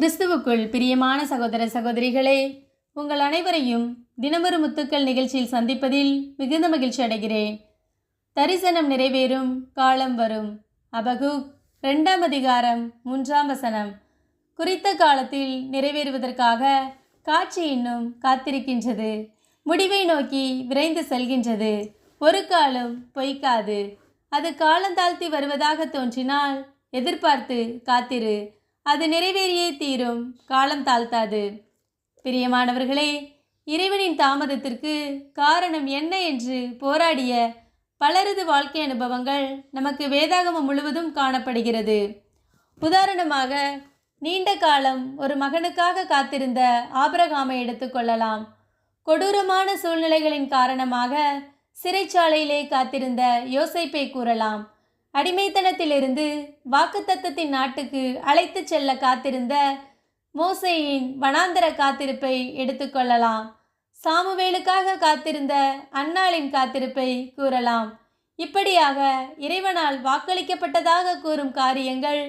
கிறிஸ்துவுக்குள் பிரியமான சகோதர சகோதரிகளே உங்கள் அனைவரையும் தினமொரு முத்துக்கள் நிகழ்ச்சியில் சந்திப்பதில் மிகுந்த மகிழ்ச்சி அடைகிறேன். தரிசனம் நிறைவேறும் காலம் வரும். அபகு ரெண்டாம் அதிகாரம் மூன்றாம் வசனம். குறித்த காலத்தில் நிறைவேறுவதற்காக காட்சி இன்னும் காத்திருக்கின்றது. முடிவை நோக்கி விரைந்து செல்கின்றது. ஒரு காலம் பொய்க்காது. அது காலந்தாழ்த்தி வருவதாக தோன்றினால் எதிர்பார்த்து காத்திரு. அது நிறைவேறியே தீரும். காலம் தாழ்த்தாது. பிரியமானவர்களே இறைவனின் தாமதத்திற்கு காரணம் என்ன என்று போராடிய பலரது வாழ்க்கை அனுபவங்கள் நமக்கு வேதாகமம் முழுவதும் காணப்படுகிறது. உதாரணமாக நீண்ட காலம் ஒரு மகனுக்காக காத்திருந்த ஆபரகாமை எடுத்துக்கொள்ளலாம் கொடூரமான சூழ்நிலைகளின் காரணமாக சிறைச்சாலையிலே காத்திருந்த யோசைப்பை கூறலாம். அடிமைத்தனத்திலிருந்து வாக்குத்தத்தத்தின் நாட்டுக்கு அழைத்துச் செல்ல காத்திருந்த மோசையின் வனாந்தர காத்திருப்பை எடுத்துக்கொள்ளலாம் சாமுவேலுக்காக காத்திருந்த அன்னாளின் காத்திருப்பை கூறலாம். இப்படியாக இறைவனால் வாக்களிக்கப்பட்டதாக கூறும் காரியங்கள்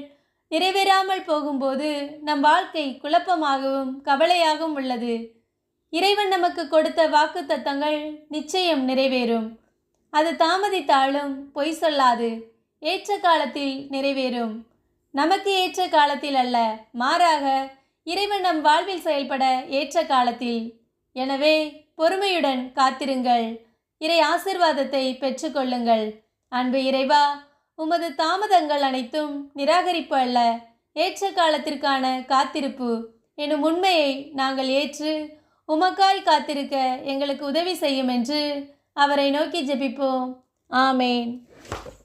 நிறைவேறாமல் போகும்போது நம் வாழ்க்கை குழப்பமாகவும் கவலையாகவும் உள்ளது. இறைவன் நமக்கு கொடுத்த வாக்கு தத்தங்கள் நிச்சயம் நிறைவேறும். அது தாமதித்தாலும் பொய் சொல்லாது. ஏற்ற காலத்தில் நிறைவேறும். நமக்கு ஏற்ற காலத்தில் அல்ல மாறாக இறைவன் நம் வாழ்வில் செயல்பட ஏற்ற காலத்தில். எனவே பொறுமையுடன் காத்திருங்கள். இறை ஆசிர்வாதத்தை பெற்றுக்கொள்ளுங்கள். அன்பு இறைவா உமது தாமதங்கள் அனைத்தும் நிராகரிப்பு அல்ல ஏற்ற காலத்திற்கான காத்திருப்பு. எனும் உண்மையை நாங்கள் ஏற்று உமக்காய் காத்திருக்க எங்களுக்கு உதவி செய்யும் என்று அவரை நோக்கி ஜெபிப்போம். ஆமேன்.